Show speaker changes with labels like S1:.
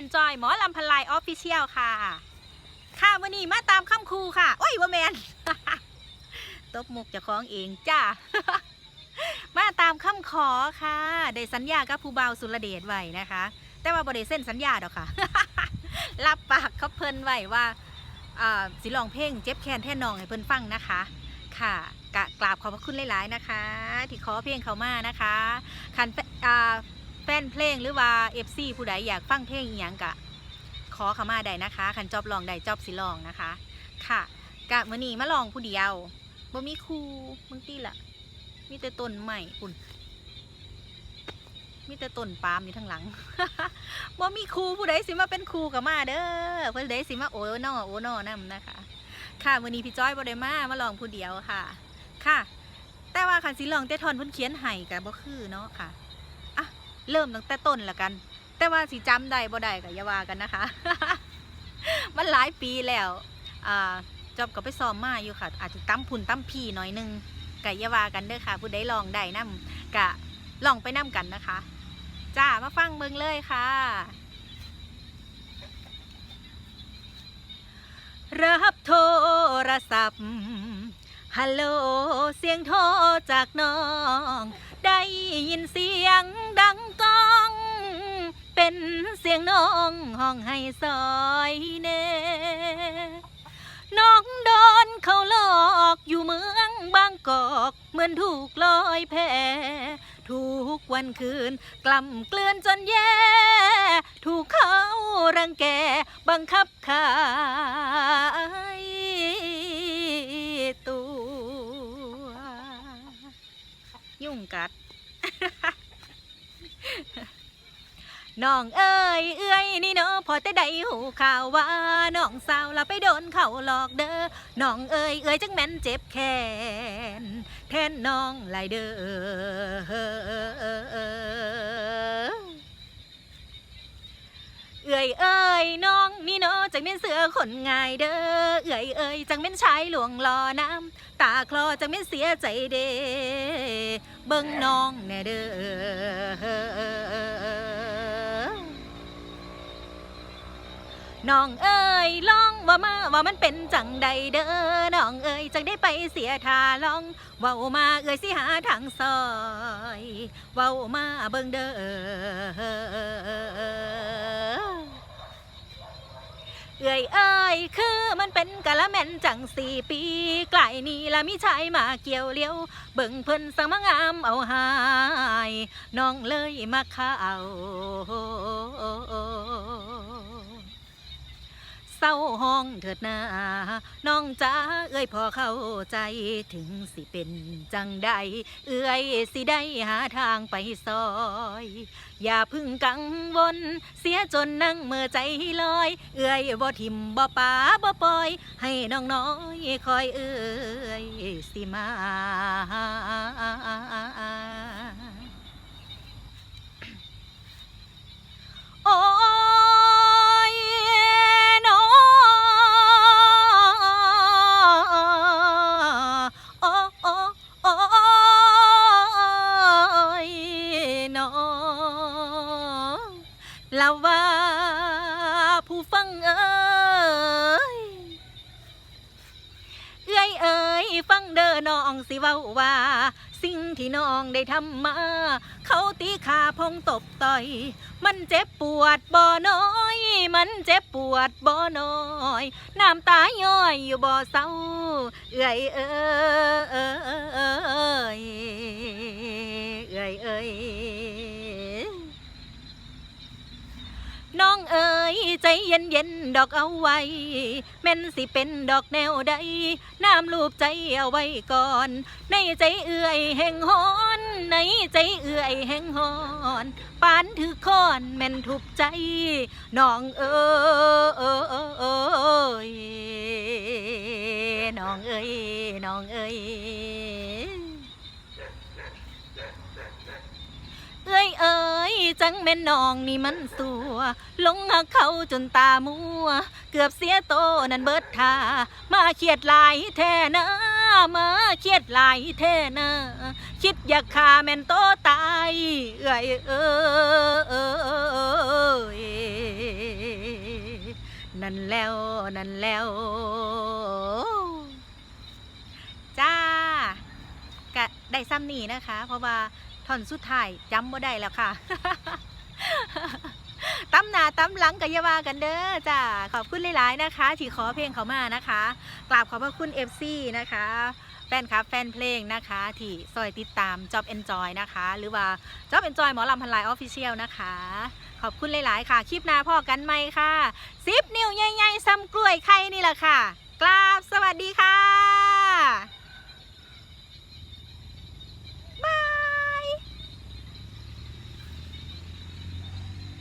S1: อนจอยหมอลำพลายออฟฟิเชียลค่ะ ค่ะวันนี้มาตามคำครูค่ะ โอ้ยว่าแมนตบมุกจะคล้องเองจ้า มาตามคำขอค่ะ ได้สัญญากับผู้เบาวสุรเดชไว้นะคะ แต่ว่าบริเส้นสัญญาดอกค่ะ รับปากเขาเพิ่นไว้ว่าสิลองเพลงเจ็บแค้นแท่นองให้เพิ่นฟังนะคะ ค่ะกะกราบขอบพระคุณหลาย ๆ นะคะ ที่ขอเพลงเขามานะคะคันอ่า นเพลงหรือว่า FC ผู้ใดอยากฟังเพลงอีหยังกะ ขอเขามาได้นะคะคันจอบลองได้จอบสิลองนะคะ ค่ะกะมื้อนี้มาลองผู้เดียวบ่มีครูมึงตี้ละมีแต่ต้นใหม่คุณมีแต่ต้นปาล์มอยู่ทางหลังบ่มีครูผู้ใดสิมาเป็นครูกับมาเด้อผู้ใดสิมาโอ้นอโอ้นอนํนะคะ ค่ะวันนี้พี่จ้อยบ่ได้มามาลองผู้เดียวค่ะ ค่ะ แต่ว่าคันสิลองแต่ทอนเพิ่นเขียนให้ก็บ่คือเนาะค่ะ เริ่มตั้งแต่ต้นละกัน แต่ว่าสิจำได้บ่ได้ก็อย่าว่ากันนะคะ มันหลายปีแล้วอ่าจอบก็ไปซ้อมมาอยู่ค่ะ อาจจะตั้มพุ่นตั้มพี่หน่อยนึงก็อย่าว่ากันเด้อค่ะ ผู้ใดลองได้นํกะลองไปนํกันนะคะ จ้ามาฟังเบิ่งเลยค่ะรับโทรศัพท์ ฮัลโหล เสียงโทรจากน้อง ได้ยินเสียงดังก้อง เป็นเสียงน้องห้องให้ซอยเน่น้องโดนเขาหลอกอยู่เมืองบางกอกเหมือนถูกลอยแพทุกวันคืนกล่ำเกลื่อนจนแย่ ถูกเขารังแกบังคับขาย ยุ่งกัดน้องเอ้ยเอ้ยนี่เนาะพอแต่ได้หูข่าวว่าน้องสาวเราไปโดนเขาหลอกเด้อน้องเอ้ยเอ้ยจังแม่นเจ็บแขนแทนน้องหลายเด้อ เอ่ยเอ้ยน้องนี่เนาะจังเป็นเสือคนง่ายเด้อเอ่ยเอ้ยจังเป็นชายหลวงรอน้ำตาคลอจังเป็นเสียใจเด้เบิ่งน้องแน่เด้อน้องเอ้ยลองว่ามาว่ามันเป็นจังใดเด้อน้องเอ้ยจังได้ไปเสียทาลองเว้ามาเอ้ยสิหาทางซอยเว้ามาเบิ่งเด้อ เอ่ยเอ้ยคือมันเป็นกะละแม่นจังสี่ปีไกลนี่ละมิชายมาเกี่ยวเลี้ยว เบิ่งเพิ่นสังมางามเอาหาย น้องเลยมาเข้าเศร้าห้ องเถิดนาน้องจ้าเอ้ยพอเข้าใจถึงสิเป็นจังใด เอ้ยสิได้หาทางไปซอย อย่าพึ่งกังวล เสียจนนั่งเมื่อใจลอย เอื้อยบ่ทิมบ่ป่าบ่ปล่อย ให้น้องน้อยคอยเอื้อยสิมา เราว่าผู้ฟังเอ้ยเอ้ยเอ้ยฟังเด้อน้องสิเว้าว่า สิ่งที่น้องได้ทำมา เขาตีขาพงตบต่อย มันเจ็บปวดบ่น้อย มันเจ็บปวดบ่น้อยน้ำตาย้อยอยู่บ่เศร้า เอ้ยเอ้ยเอ้ยเอ้ย น้อง เอ๋ยใจเย็นเย็นๆดอกเอาไว้แม่นสิเป็นดอกแนวใดน้ำลูบใจเอาไว้ก่อน ในใจเอื่อยแห่งหอนในใจเอื่อยแห่งหอนปานถือค้อนแม่นทุบใจน้องเอ๋ยน้องเอ๋ยน้องเอ๋ย เอ้ยเอ้ยจั งแม่นนองนี่มันสัว ลงหักเขาจนตามัว เกือบเสียโตนั่นเบิดทา มาเครียดหลายแท่นะมาเครียดหลายแท่นะคิดอยากฆ่าแม่นโตตายเอ้ยเอ้ยนั่นแล้วนั่นแล้วจ้ากะได้ซ้ำนี่นะคะ เพราะว่า ท่อนสุดท้ายจำบ่ได้แล้วค่ะตำหนาตำหลังกัยาวากันเด้อจ้าขอบคุณหลายๆนะคะที่ขอเพลงเขามานะคะกราบขอบพระคุณ FC นะคะแฟนคลับแฟนเพลงนะคะที่ซอยติดตาม Job Enjoy นะคะ หรือว่า Job Enjoy หมอลำพันลายออฟฟิเชียลนะคะ ขอบคุณหลาย ๆ ค่ะ คลิปหน้าพ่อกันไหมค่ะซิปนิ้วใหญ่ๆซ้ำกล้วยไข่นี่แหละค่ะ กราบสวัสดีค่ะ